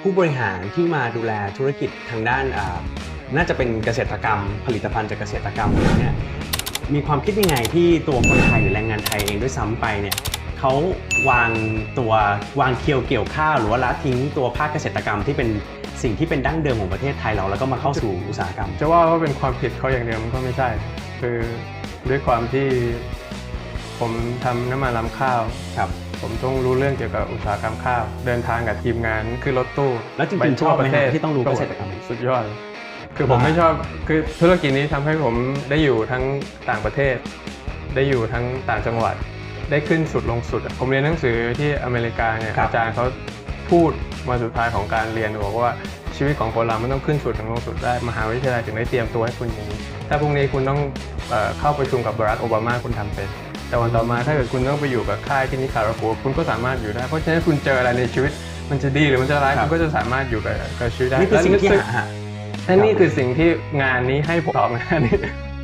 ผู้บริหารที่มาดูแลธุรกิจทางด้านอ่าน่าจะเป็นเกษตรกรรม ผลิตภัณฑ์จากเกษตรกรรมเนี่ยมีความคิดยังไงที่ตัวคนไทยหรือแรงงานไทยเองด้วยซ้ำไปเนี่ยเขาวางตัววางเคียวเกี่ยวข้าวหรือว่าละทิ้งตัวภาคเกษตรกรรมที่เป็นสิ่งที่เป็นดั้งเดิมของประเทศไทยเราแล้วก็มาเข้าสู่อุตสาหกรรม จะว่าว่าเป็นความผิดเขาอย่างเดียวมันก็ไม่ใช่ คือด้วยความที่ผมทำน้ำมันลำข้าวครับ ผมต้องรู้เรื่องเกี่ยวกับอุตสาหกรรมข้าว เดินทางกับทีมงานคือรถตู้แล้วจริงๆไปทั่วชอบไหมประเทศที่ต้องรู้เกษตรกรรม สุดยอด คือผมไม่ชอบคือธุรกิจนี้ทำให้ผมได้อยู่ทั้งต่างประเทศ ได้อยู่ทั้งต่างจังหวัด ได้ขึ้นสุดลงสุดอะผมเรียนหนังสือที่อเมริกาเนี่ยครับอาจารย์เขาพูดมาสุดท้ายของการเรียนบอกว่าชีวิตของคนเรามันต้องขึ้นสุดถึงลงสุดได้มหาวิทยาลัยถึงได้เตรียมตัวให้คุณอย่างนี้ ถ้าพรุ่งนี้คุณต้องเอ่อเข้าประชุมกับบารักโอบามาคุณทำเป็น แต่วันต่อมาถ้าเกิดคุณต้องไปอยู่กับค่ายที่นิคารากัวคุณก็สามารถอยู่ได้ เพราะฉะนั้นคุณเจออะไรในชีวิต มันจะดีหรือมันจะร้ายครับคุณก็จะสามารถอยู่กับกับชีวิตได้นี่คือสิ่งที่และหาและนี่คือสิ่งที่งานนี้ให้ผมตอบงานนี้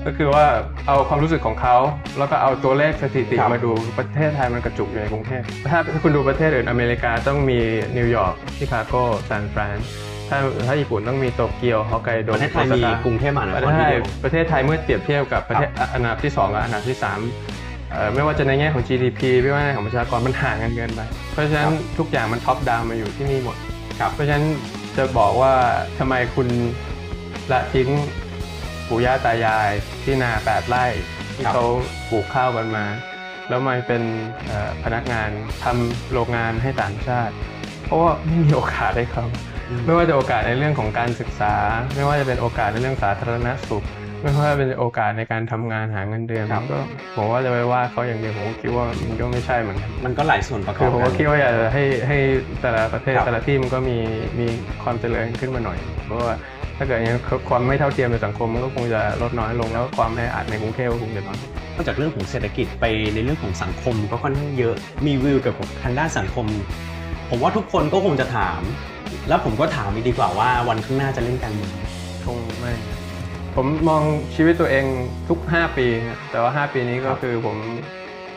ก็คือว่าเอาความรู้สึกของเขา แล้วก็เอาตัวเลขสถิติครับมาดูประเทศไทยมันกระจุกอยู่ในกรุงเทพถ้าถ้าคุณดูประเทศอื่นอเมริกาต้องมีนิวยอร์กชิคาโกซานฟรานซ์ถ้าถ้าญี่ปุ่นต้องมีโตเกียวฮอกไกโดประเทศไทยมีกรุงเทพมหานประคเทรศไทที่ยเดียวประเทศไทยเมื่อเปรียบเทียบกับประเทศอันดับที่2กับอันดับที่3เอ่อ ไม่ว่าจะในแง่ของ GDP ไม่ว่าในแง่ของประชากรมันห่างกันเกินไป เพราะฉะนั้นทุกอย่างมันท็อปดาวมาอยู่ที่นี่หมดครับเพราะฉะนั้นจะบอกว่าทำไมคุณละทิ้งปู่ย่าตายายที่นาแปดไร่ที่ครับเขาปลูกข้าวกันมา แล้วมาเป็นเอ่อพนักงานทำโรงงานให้ต่างชาติ เพราะว่าไม่มีโอกาสให้เขาไม่ว่าจะโอกาสในเรื่องของการศึกษา ไม่ว่าจะเป็นโอกาสในเรื่องสาธารณสุข ไม่ว่าจะเป็นโอกาสในการทำงานหาเงินเดือนครับผมก็ผมว่าจะไปว่าเขาอย่างเดียวผมก็คิดว่ามันก็ไม่ใช่เหมือนกันมันก็หลายส่วนประกคืออบผมกัก็นคิดว่าอยากจะให้ให้แต่ละประเทศครับแต่ละที่มันก็มีมีความเจริญขึ้นมาหน่อย เพราะว่าถ้าเกิดอย่างนี้นความไม่เท่าเทียมในสังคมมันก็คงจะลดน้อยลงแล้วความแออัดในกรุงเทพก็คงจะน้อยลงนอกจากเรื่องของเศรษฐกิจไปในเรื่องของสังคมก็ค่อนข้างเยอะมีวิวเกี่ยวกับทางด้านสังคม ผมว่าทุกคนก็คงจะถาม แล้วผมก็ถามอีกดีกว่าว่าวันข้างหน้าจะเล่นการเมืองไหมคงไม่ ผมมองชีวิตตัวเองทุก 5 ปีนะแต่ว่า 5 ปีนี้ก็คือผม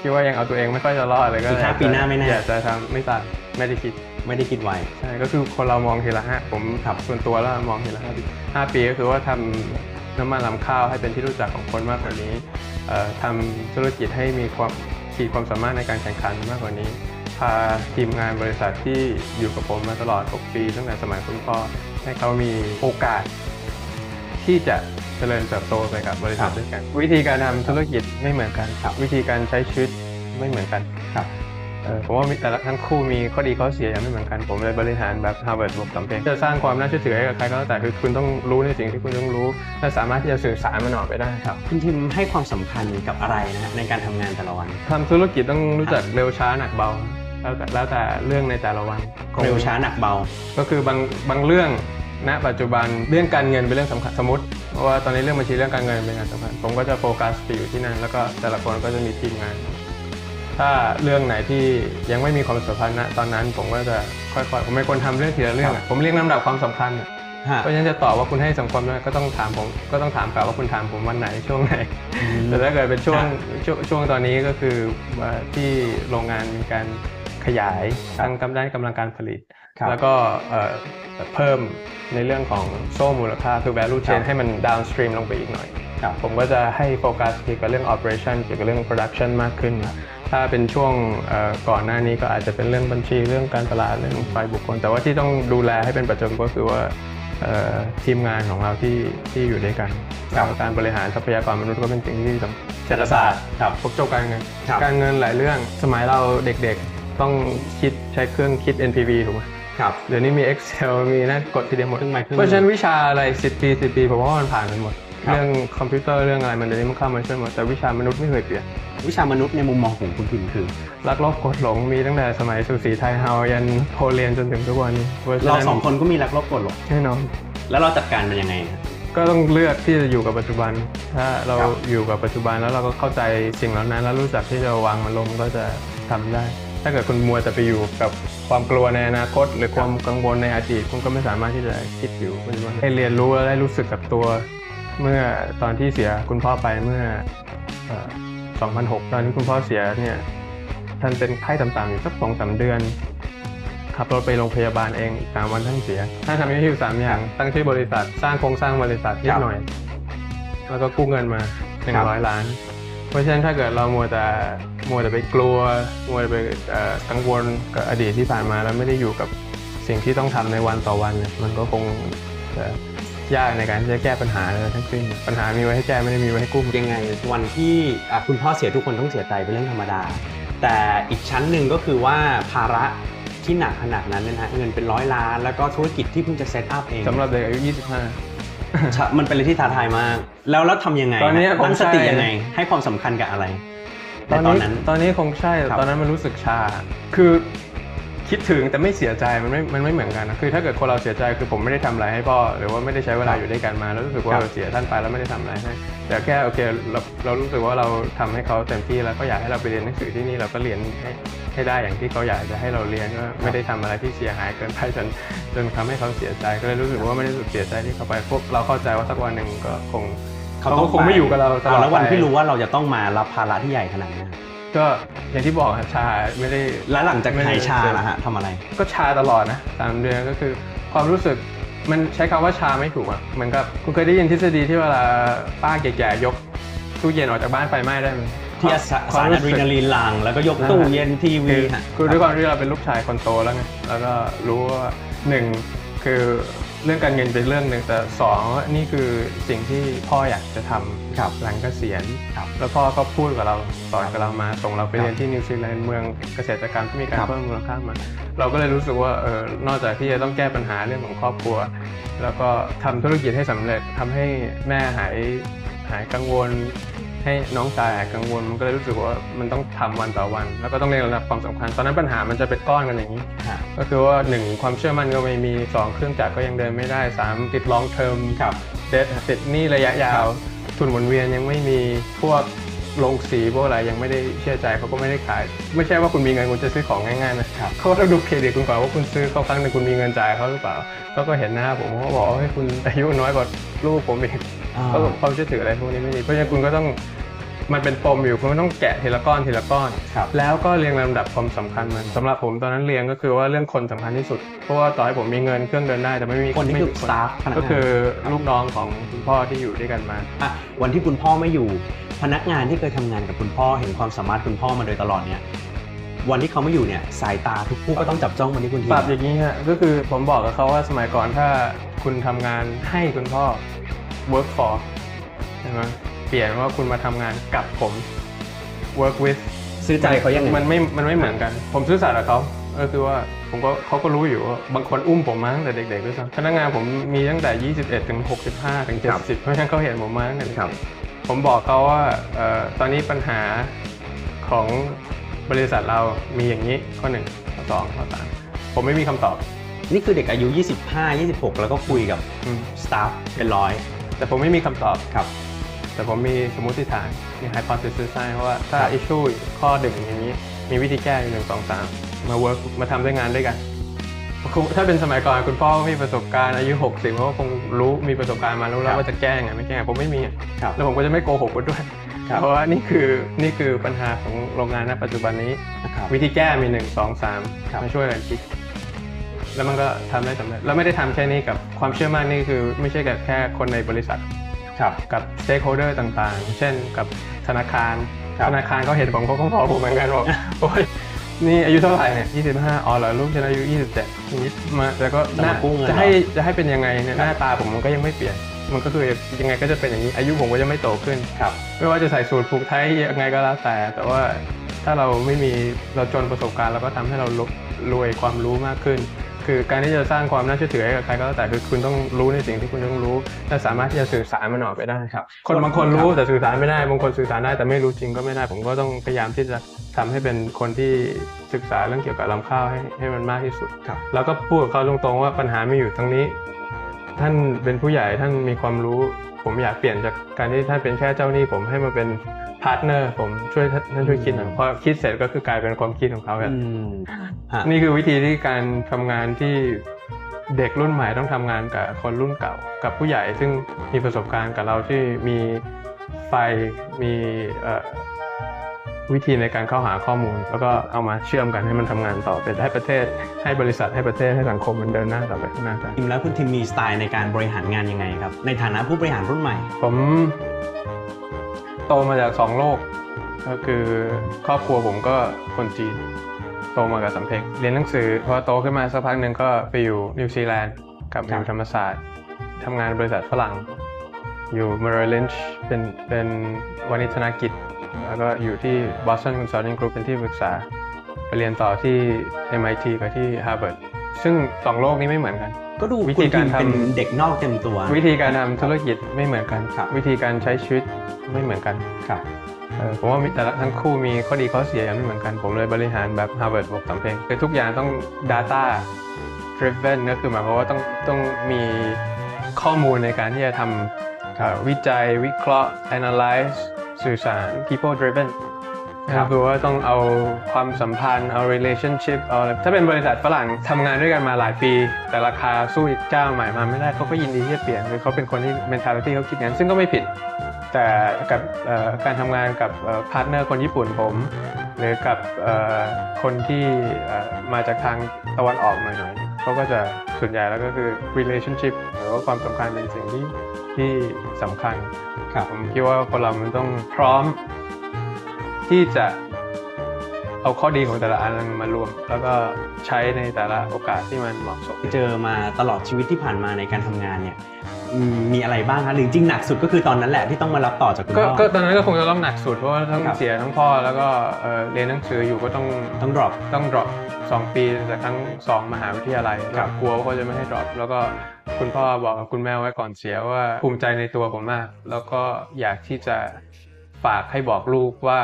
คิดว่ายังเอาตัวเองไม่ค่อยจะรอดเลยก็อีกห้าปีหน้าไม่แน่อยากจะทำไม่ตัดไม่ได้คิดไม่ได้คิดไว้ใช่ก็คือคนเรามองทีละห้าผมครับส่วนตัวแล้วมองทีละห้าปีห้าปีก็คือว่าทำน้ำมันลำข้าวให้เป็นที่รู้จักของคนมากกว่านี้เอ่อทำธุรกิจให้มีความขีดความสามารถในการแข่งขันมากกว่านี้ พาทีมงานบริษัทที่อยู่กับผมมาตลอด 6 ปีตั้งแต่สมัยคุณพ่อให้เขามีโอกาสที่จะ เจริญเติบโตไปกับบริษัทครับด้วยกัน วิธีการทำธุรกิจไม่เหมือนกันครับวิธีการใช้ชีวิตไม่เหมือนกันครับเออผมว่ามีแต่ละทั้งคู่มีข้อดีข้อเสียอย่างไม่เหมือนกัน ผมเลยบริหารแบบ Harvard บวกสำเพ็งจะสร้างความน่าเชื่อถือให้กับใครก็แล้วแต่คือคุณต้องรู้ในสิ่งที่คุณต้องรู้ และสามารถที่จะสื่อสารมันออกไปได้ครับคุณทิมให้ความสำคัญกับอะไรนะฮะในการทำงานแต่ละวันทำธุรกิจต้องรู้จักเร็วช้าหนักเบาแล้วแต่แล้วแต่เรื่องในแต่ละวันของเร็วช้าหนักเบา ก็คือบางบางเรื่อง ณปัจจุบันเรื่องการเงินเป็นเรื่องสำคัญสมมติเพราะว่าตอนนี้เรื่องบัญชีเรื่องการเงินเป็นงานสำคัญผมก็จะโฟกัสไปอยู่ที่นั่น แล้วก็แต่ละคนก็จะมีทีมงาน ถ้าเรื่องไหนที่ยังไม่มีความสัมพันธ์ณตอนนั้น ผมก็จะค่อยๆผมไม่ควรทำเรื่องทีละเรื่องอะผมเรียงลำดับความสำคัญอะฮะเพราะฉะนั้นจะตอบว่าคุณให้สังคมด้วยก็ต้องถามผมก็ต้องถามกลับว่าคุณถามผมวันไหนช่วงไหน แต่ถ้าเกิดเป็นช่วงช่วงช่วงตอนนี้ก็คือว่าที่โรงงานมีการ ขยายทางกำลังกำลังการผลิตครับแล้วก็เอ่อเพิ่มในเรื่องของโซ่มูลค่าคือ value ครั chain บให้มัน downstream ลงไปอีกหน่อยครับผมก็จะให้โฟกัสเกี่ยวกับเรื่อง operation เกี่ยวกับเรื่อง production มากขึ้น ถ้าเป็นช่วงเอ่อก่อนหน้านี้ก็อาจจะเป็นเรื่องบัญชีเรื่องการตลาดเรื่องฝ่ายบุคคล แต่ว่าที่ต้องดูแลให้เป็นประจำก็คือว่าเอ่อทีมงานของเราที่ที่อยู่ด้วยกันครับการบริหารทรัพยากรมนุษย์ก็เป็นสิ่งที่สำคัญเศรษฐศาสตร์ครับพวกเจ้าการเงินครับการเงินหลายเรื่องสมัยเราเด็กๆ ต้องคิดใช้เครื่องคิด NPV ถูกไหมครับเดี๋ยวนี้มี Excel มีนั่นกดทีเดียวหมดเครื่องไม้เครื่องมือเพราะฉะนั้นวิชาอะไร 10 ปี 10 ปีผมว่ามันผ่านไปหมดครับเรื่องคอมพิวเตอร์เรื่องอะไรมันเดี๋ยวนี้มันเข้ามาช่วยหมดแต่วิชามนุษย์ไม่เคยเปลี่ยนวิชามนุษย์ในมุมมองของคุณทิมคือรักโลภกดหลงมีตั้งแต่สมัยสุสีไทยเฮายันโทเรียนจนถึงทุกวันนี้พะฉะเรานั้นสองคนก็มีรักลบกดหลงแน่นอนแล้วเราจัดการมันยังไงฮะก็ต้องเลือกที่จะอยู่กับปัจจุบัน ถ้าเราครับอยู่กับปัจจุบันแล้วเราก็เข้าใจสิ่งเหล่านั้น แล้วรู้จักที่จะวางมันลงก็จะทำได้ ถ้าเกิดคุณมัวแต่ไปอยู่กับความกลัวในอนาคต หรือความกังวลในอดีตคุณก็ไม่สามารถที่จะคิดอยู่ปัจจุบันให้เรียนรู้และได้รู้สึกกับตัว เมื่อตอนที่เสียคุณพ่อไปเมื่อเอ่อ 2006 ตอนที่คุณพ่อเสียเนี่ยท่านเป็นไข้ต่ำๆอยู่สักสองสามเดือนไขับรถไปโรงพยาบาลเองอีกสามวันท่านเสียท่านทำให้อยู่สามอย่างตั้งชื่อบริษัทสร้างโครงสร้างบริษัทนิครัดบหน่อย แล้วก็กู้เงินมาหนึ่ครังบร้อยล้าน เพราะฉะนั้นถ้าเกิดเรามัวแต่ มัวแต่ไปกลัว มัวแต่ไปเอ่อกังวลกับอดีตที่ผ่านมาแล้วไม่ได้อยู่กับสิ่งที่ต้องทำในวันต่อวันเนี่ยมันก็คงจะยากในการที่จะแก้ปัญหาเลยทั้งสิ้นปัญหามีไว้ให้แก้ไม่ได้มีไว้ให้กู้ยังไง วันที่อะคุณพ่อเสียทุกคนต้องเสียใจเป็นเรื่องธรรมดา แต่อีกชั้นหนึ่งก็คือว่าภาระที่หนักขนาดนั้นเนยนะฮะเงินเป็นร้อยล้าน แล้วก็ธุรกิจที่เพิ่งจะเซตอัพเองสำหรับเด็กอายุ 25ใช่มันเป็นอะไรที่ท้าทายมาก แล้วแล้วทำยังไงตอนนี้ฮะตั้งผมสติใช่ยังไง ให้ความสำคัญกับอะไร ตอนในตอนนี้นั้นตอนนี้คงใช่แต่ครับตอนนั้นมันรู้สึกชา คือคิดถึงแต่ไม่เสียใจมันไม่มันไม่เหมือนกันนะคือถ้าเกิดคนเราเสียใจคือผมไม่ได้ทำอะไรให้พ่อหรือว่าไม่ได้ใช้เวลาอยู่ด้วยกันมาแล้วรู้สึกว่าครับเราเสียท่านไปแล้วไม่ได้ทำอะไรให้แต่แค่โอเคเราเรารู้สึกว่าเราทำให้เขาเต็มที่แล้วก็อยากให้เราไปเรียนหนังสือที่นี่เราก็เรียนให้ให้ได้อย่างที่เขาอยากจะให้เราเรียนก็ไม่ได้ทำอะไรที่เสียหายเกินไปจนจนทำให้เขาเสียใจก็เลยรู้สึกว่าไม่ได้รู้สึกเสียใจที่เขาไปพวกเราเข้าใจว่าสักวันหนึ่งก็คง เขาก็คงไม่อยู่กับเราตลอดแล้ววันไปที่รู้ว่าเราจะต้องมารับภาระที่ใหญ่ขนาดนี้ก็อย่างที่บอกครับชาไม่ได้แล้วหลังจากไม่ได้หายชาล่ะฮะทำอะไร ก็ชาตลอดนะสามเดือนก็คือความรู้สึกมันใช้คำว่าชาไม่ถูกอะเหมือนกับคุณเคยได้ยินทฤษฎีที่เวลาป้าแก่ๆยกตู้เย็นออกจากบ้านไฟไหม้ได้ไหมที่สาควาสามรรู้อะดรีสึกนาลีนหลังแล้วก็ยกตู้เย็นทีวีคือฮะคือด้วยความที่เราเป็นลูกชายคนโตแล้วไงแล้วก็รู้ว่าหนึ่งคือ เรื่องการเงินเป็นเรื่องหนึ่งแต่สองว่านี่คือสิ่งที่พ่ออยากจะทำครับหลังเกษียณครับแล้วพ่อก็พูดกับเราสอนกับเรามาส่งเราไปครับเรียนที่นิวซีแลนด์เมืองเกษตรกรรมที่มีการครับ เพิ่มมูลค่ามา เราก็เลยรู้สึกว่าเออนอกจากที่จะต้องแก้ปัญหาเรื่องของครอบครัว แล้วก็ทำธุรกิจให้สำเร็จทำให้แม่หาย หายกังวล ให้น้องชายหายกังวลมันก็เลยรู้สึกว่ามันต้องทำวันต่อวัน แล้วก็ต้องเรียนระดับความสำคัญ ตอนนั้นปัญหามันจะเป็นก้อนกันอย่างนี้ฮะก็คือว่าหนึ่งความเชื่อมั่นก็ไม่มีสองเครื่องจักรก็ยังเดินไม่ได้สามติดลองเทอมครับเดทติดหนี้ระยะยาว ทุนหมุนเวียนยังไม่มีพวก โรงสีพวกอะไรยังไม่ได้เชื่อใจเขาก็ไม่ได้ขาย ไม่ใช่ว่าคุณมีเงินคุณจะซื้อของง่ายๆนะครับเขาก็ต้องดูเครดิตคุณก่อนว่าคุณซื้อเขาครั้งหนึ่งคุณมีเงินจ่ายเขาหรือเปล่าเขาก็เห็นหน้าผมเขาก็บอกว่าให้ยคุณอายุน้อยกว่าลูกผมอีกอ่าก็ความเชื่อถืออะไรพวกนี้ไม่มีเพราะฉะนั้นคุณก็ต้องมันเป็นปมอยู่คุณก็ต้องแกะทีละก้อนทีละก้อนครับแล้วก็เรียงลำดับความสำคัญมันสำหรับผมตอนนั้นเรียงก็คือว่าเรื่องคนสำคัญที่สุด เพราะว่าต่อให้ผมมีเงินเครื่องเดินได้แต่ไม่มีคนที่ไม่คือมีสตาฟพนักก็งานคือลูกน้องของคุณพ่อที่อยู่ด้วยกันมาอะวันที่คุณพ่อไม่อยู่ พนักงานที่เคยทำงานกับคุณพ่อเห็นความสามารถคุณพ่อมาโดยตลอดเนี่ยวันที่เขาไม่อยู่เนี่ยสายตาทุกผู้ก็ต้องจับจ้องมาที่คุณทีปรับอย่างนี้ฮะก็คือผมบอกกับเขาว่าสมัยก่อนถ้าคุณทำงานให้คุณพ่อ work for ใช่ไหมเปลี่ยนว่าคุณมาทำงานกับผม work with ซื้อใจเขายังไงมันไม่มันไม่เหมือนกัน ผมซื่อสัตย์กับเขาก็คือว่าผมก็เขาก็รู้อยู่ว่าบางคนอุ้มผมมาตั้งแต่เด็กๆด้วยซ้ำพนักงานผมมีตั้งแต่ 21 ถึง 65 ถึงครับ70 เพราะฉะนั้นเขาเห็นผมมาตั้งแต่เด็กครับ ผมบอกเขาว่าเอ่อตอนนี้ปัญหาของบริษัทเรามีอย่างนี้ข้อหนึ่งข้อสองข้อสามผมไม่มีคำตอบ นี่คือเด็กอายุ 25 26 แล้วก็คุยกับอืมสตาฟเป็นร้อยแต่ผมไม่มีคำตอบ ครับ แต่ผมมีสมมติฐาน มี hypothesis ให้ว่าถ้า ครับ issue ข้อหนึ่งอย่างนี้ มีวิธีแก้อยู่หนึ่งสองสามมา work มาทำด้วยงานด้วยกัน ถ้าเป็นสมัยก่อนคุณพ่อมีประสบการณ์อายุ 60เขาก็คงรู้มีประสบการณ์มารู้แล้ครัวบว่าจะแก้ยังไงไม่แก้ผมไม่มีอะครับแล้วผมก็จะไม่โกหกคุณด้วยครับเพราะว่านี่คือนี่คือปัญหาของโรงงานณปัจจุบันนี้นะครับวิธีแก้มีหนึ่งสองสามครับมาช่วยกันคิดแล้วมันก็ทำได้สำเร็จแล้วไม่ได้ทำแค่นี้กับความเชื่อมั่นนี่คือไม่ใช่กับแค่คนในบริษัทครับกับ stakeholder ต่างๆ เช่นกับธนาคารครับธนาคารเขาเห็นผมเขาก็บอกผมเหมือนกันบอกโอ้ย นี่อายุเท่าไหร่เนี่ย25อ๋อเหรอลูกฉันอายุ27อย่างนี้มาแล้วก็จะมากู้เงินจะให้เหรอจะให้เป็นยังไงเนี่ยหน้าตาผมมันก็ยังไม่เปลี่ยน มันก็คือยังไงก็จะเป็นอย่างนี้อายุผมก็จะไม่โตขึ้น ครับ ไม่ว่าจะใส่สูตรผูกไทยยังไงก็แล้วแต่ แต่ว่าถ้าเราไม่มีเราจนประสบการณ์เราก็ทำให้เราลบรวยความรู้มากขึ้น คือการที่จะสร้างความน่าเชื่อถือให้กับใครก็แล้วแต่คือคุณต้องรู้ในสิ่งที่คุณต้องรู้และสามารถที่จะสื่อสารมันออกไปได้ครับ คนบางคนรู้แต่สื่อสารไม่ได้บางคนสื่อสารได้แต่ไม่รู้จริงก็ไม่ได้ ผมก็ต้องพยายามที่จะทำให้เป็นคนที่ศึกษาเรื่องเกี่ยวกับลำข้าวให้ให้มันมากที่สุดครับแล้วก็พูดกับเขาตรงๆว่าปัญหาไม่อยู่ตรงนี้ ท่านเป็นผู้ใหญ่ท่านมีความรู้ ผมอยากเปลี่ยนจากการที่ท่านเป็นแค่เจ้าหนี้ผมให้มาเป็น พาร์ทเนอร์ผมช่วยท่านท่านช่วยคิดหน่อยพอคิดเสร็จก็คือกลายเป็นความคิดของเขาแบบอืมฮะนี่คือวิธีที่การทำงานที่เด็กรุ่นใหม่ต้องทำงานกับคนรุ่นเก่า กับผู้ใหญ่ซึ่งมีประสบการณ์กับเราที่มีไฟมีเอ่อวิธีในการเข้าหาข้อมูล แล้วก็เอามาเชื่อมกันให้มันทำงานต่อเป็นให้ประเทศ ให้บริษัทให้ประเทศให้สังคมมันเดินหน้าต่อไปข้างหน้าได้ทีมแล้วคุณทีมมีสไตล์ในการบริหารงานยังไงครับ ในฐานะผู้บริหารรุ่นใหม่ ผม โตมาจากสองโลก ก็คือครอบครัวผมก็คนจีน โตมากับสำเพ็งเรียนหนังสือพอโตขึ้นมาสักพักหนึ่งก็ไปอยู่นิวซีแลนด์กับมาอยู่ธรรมศาสตร์ทำงานบริษัทฝรั่ง อยู่ Merrill Lynch เป็นเป็นวานิชธนกิจ แล้วก็อยู่ที่ Boston Consulting Group เป็นที่ปรึกษา ไปเรียนต่อที่ MIT กับที่ Harvard ซึ่งสองโลกนี้ไม่เหมือนกัน ก็ดูวิคุธีณกาทีรมทำเป็นเด็กนอกเต็มตัว วิธีการทำธุรกิจไม่เหมือนกันครับวิธีการใช้ชีวิตไม่เหมือนกันครับเออผมว่ามีแต่ละทั้งคู่มีข้อดีข้อเสียไม่เหมือนกัน ผมเลยบริหารแบบ Harvard บวกสำเพ็งคือทุกอย่างต้อง data driven ก็คือหมายความว่าต้องต้องมีข้อมูลในการที่จะทำเอ่อวิจัยวิเคราะห์ analyze สื่อสาร people driven ครับคือว่าต้องเอาความสัมพันธ์เอา relationship เอาอะไรถ้าเป็นบริษัทฝรั่งทำงานด้วยกันมาหลายปี แต่ราคาสู้อีกเจ้าใหม่มาไม่ได้เขาก็ยินดีที่จะเปลี่ยนคือเขาเป็นคนที่ mentality เขาคิดงั้นซึ่งก็ไม่ผิด แต่กับเอ่อการทำงานกับพาร์ทเนอร์คนญี่ปุ่นผม หรือกับเอ่อคนที่เอ่อมาจากทางตะวันออกหน่อยๆเขาก็จะส่วนใหญ่แล้วก็คือ relationship หรือว่าความสัมพันธ์เป็นสิ่งที่ที่สำคัญครับผมคิดว่าคนเรามันต้องพร้อม ที่จะเอาข้อดีของแต่ละอันมารวม แล้วก็ใช้ในแต่ละโอกาสที่มันเหมาะสม เจอมาตลอดชีวิตที่ผ่านมาในการทำงานเนี่ยอืมมีอะไรบ้างคะหรือจริงหนักสุดก็คือตอนนั้นแหละที่ต้องมารับต่อจากคุณก็พ่อ ก็ตอนนั้นก็คงจะต้องหนักสุดเพราะว่าทั้งครับ เสียทั้งพ่อแล้วก็เอ่อเรียนหนังสืออยู่ก็ต้องต้อง drop ต้อง drop สองปีจากทั้งสองมหาวิทยาลัยครับ กลัวว่าเขาจะไม่ให้ drop แล้วก็คุณพ่อบอกกับคุณแม่ไว้ก่อนเสียว่าภูมิใจในตัวผมมาก แล้วก็อยากที่จะฝากให้บอกลูกว่า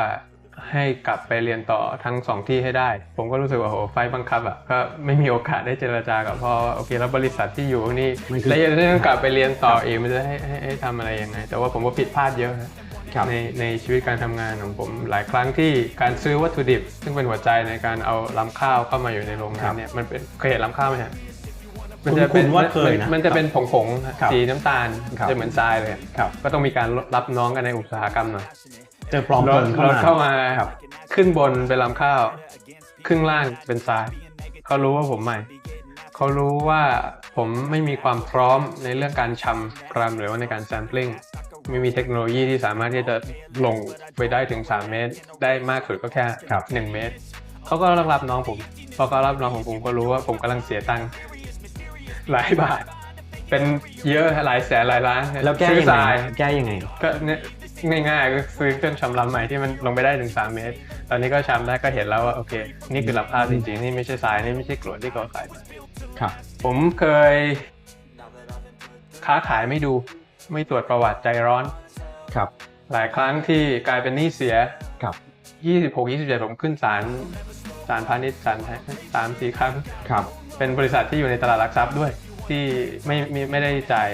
ให้กลับไปเรียนต่อทั้งสองที่ให้ได้ ผมก็รู้สึกว่าโหไฟบังคับอะก็ไม่มีโอกาสได้เจรจากับพ่อว่าโอเคแล้วบริษัทที่อยู่นี่มันคือแล้วยังต้องกลับไปเรียนต่ออีกมันจะให้ให้ให้ทำอะไรยังไง แต่ว่าผมก็ผิดพลาดเยอะนะครับในในชีวิตการทำงานของผมหลายครั้งที่การซื้อวัตถุดิบ ซึ่งเป็นหัวใจในการเอาลำข้าวเข้ามาอยู่ในโรงงานเนี่ยมันเป็นเคยเห็นลำข้าวไหมฮะมัจะเป็นคุ้นๆว่าเคยนะมัมันจะเป็นผงๆฮะครับสีน้ำตาลครับจะเหมือนทรายเลยครับก็ต้องมีการรับน้องกันในอุตสาหกรรมหน่อย เจอปลอมรปถนรถเข้ามาครับครึ่งบนเป็นลำข้าว ครึ่งล่างเป็นทราย เขารู้ว่าผมใหม่ เขารู้ว่าผมไม่มีความพร้อมในเรื่องการชำกรัมหรือว่าในการแซม p ลิ n งไม่มีเทคโนโลยีที่สามารถที่จะลงไปได้ถึง 3 เมตร ได้มากสุดก็แค่ ครับ 1 เมตร เขาก็รับน้องผม พอเขารับน้องของผมก็รู้ว่าผมกำลังเสียตังค์หลายบาท เป็นเยอะหลายแสนหลายล้านแล้วแก้ซื้อยังทไงราย แก้ยังไง ก็เนี่ย ง่ายๆก็ซื้อเครื่องชำระใหม่ที่มันลงไปได้ถึง3เมตร ตอนนี้ก็ชำได้ก็เห็นแล้วว่าโอเค นี่คือลำข้าวจริงๆ นี่ไม่ใช่ทรายนี่ไม่ใช่กรวดที่เขาขายมาครับ ผมเคย ค้าขายไม่ดูไม่ตรวจประวัติใจร้อนครับ หลายครั้งที่กลายเป็นหนี้เสียครับ26 27ผมขึ้นศาลศาลพาณิชย์ศาลแพ่งสามสี่ครั้งครับ เป็นบริษัทที่อยู่ในตลาดหลักทรัพย์ด้วย ที่ไม่ไม่ไม่ได้จ่าย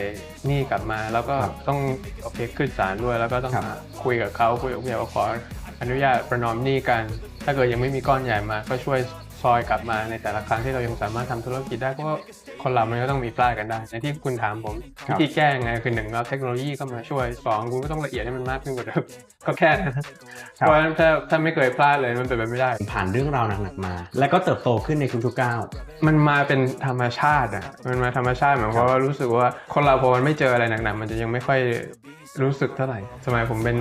หนี้กลับมา แล้วก็ครับต้องโอเคขึ้นศาลด้วย แล้วก็ต้องครับ มาคุยกับเขาคุยกับผู้ใหญ่ว่าขออนุญาตประนอมหนี้กัน ถ้าเกิดยังไม่มีก้อนใหญ่มาก็ช่วย ซอยกลับมาในแต่ละครั้งที่เรายังสามารถทำธุรกิจได้เพราะว่าคนเรามันก็ต้องมีพลาดกันได้ ในที่คุณถามผมครัวิบธีแก้ยังไงคือหนึ่งเอาเทคโนโลยีเข้ามาช่วยสองคุณก็ต้องละเอียดให้มันมากขึ้นกว่าเดิมก็แค่นั้นเพราะฉะนั้นถ้าถ้าไม่เคยพลาดเลยมันเป็นไปไม่ได้ ผ่านเรื่องราวหนักๆมา แล้วก็เติบโตขึ้นในทุกๆก้าวมันมาเป็นธรรมชาติอะมันมาธรรมชาติหมายความว่ารู้สึกว่าคนเราพอมันไม่เจออะไรหนักๆมันจะยังไม่ค่อย รู้สึกเท่าไหร่ สมัยผมเป็น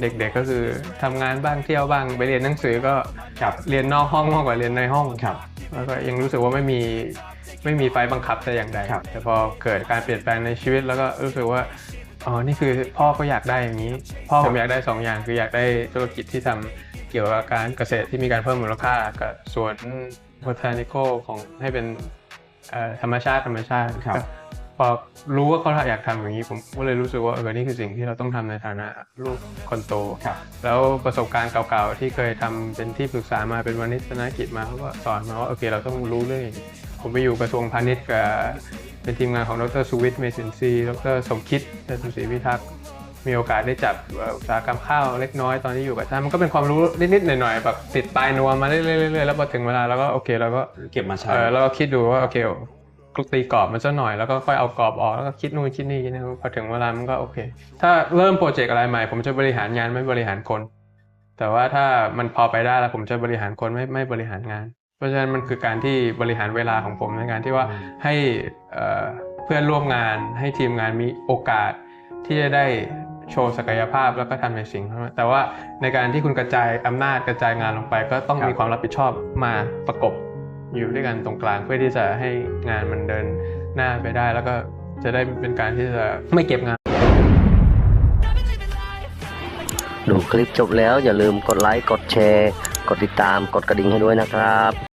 เด็กๆก็คือทำงานบ้างเที่ยวบ้าง ไปเรียนหนังสือก็ครับเรียนนอกห้องมากกว่าเรียนในห้องครับแล้วก็ยังรู้สึกว่าไม่มีไม่มีไฟบังคับแต่อย่างใดครับแต่พอเกิดการเปลี่ยนแปลงในชีวิตแล้วก็รู้สึกว่าอ๋อนี่คือพ่อก็อยากได้อย่างนี้ พ่อผมอยากได้สองอย่างคืออยากได้ธุรกิจที่ทำเกี่ยวกับการเกษตรที่มีการเพิ่มมูลค่ากับสวน botanical ของให้เป็นเอ่อธรรมชาติธรรมชาติครับก็ พอรู้ว่าเขาอยากทำอย่างนี้ผมก็เลยรู้สึกว่าเออนี่คือสิ่งที่เราต้องทำในฐานะลูกคนโตครับแล้วประสบการณ์เก่าๆที่เคยทำเป็นที่ปรึกษามาเป็นวานิชธนกิจมาเขาก็สอนมาว่าโอเคเราต้องรู้เรื่องอย่างนี้ผมไปอยู่กระทรวงพาณิชย์กับเป็นทีมงานของดรสุวิทย์เมสินซีดรสมคิดเจตุศรีพิทักษ์มีโอกาสได้จับเอ่ออุตสาหกรรมข้าวเล็กน้อยตอนที่อยู่กับท่านมันก็เป็นความรู้นิดๆหน่อยๆแบบติดปลายนวมมาเรื่อยๆๆแล้วพอถึงเวลาเราก็โอเคเราก็เก็บมาใช้เออแล้วก็คิดดูว่าโอเค ตีกรอบมันซะหน่อยแล้วก็ค่อยเอากรอบออกแล้วก็คิดนู่นคิดนี่คิดนี่พอถึงเวลามันก็โอเค ถ้าเริ่มโปรเจกต์อะไรใหม่ ผมจะบริหารงานไม่บริหารคน แต่ว่าถ้ามันพอไปได้แล้วผมจะบริหารคนไม่ไม่บริหารงาน เพราะฉะนั้นมันคือการที่บริหารเวลาของผมในการที่ว่าให้เอ่อเพื่อนร่วมงานให้ทีมงานมีโอกาสที่จะได้โชว์ศักยภาพแล้วก็ทำในสิ่งนั้นแต่ว่าในการที่คุณกระจายอำนาจกระจายงานลงไป ก็ต้องครับมีความรับผิดชอบมาประกบ อยู่ด้วยกันตรงกลางเพื่อที่จะให้งานมันเดินหน้าไปได้ แล้วก็จะได้เป็นการที่จะไม่เก็บงาน ดูคลิปจบแล้วอย่าลืมกดไลค์กดแชร์ กดติดตามกดกระดิ่งให้ด้วยนะครับ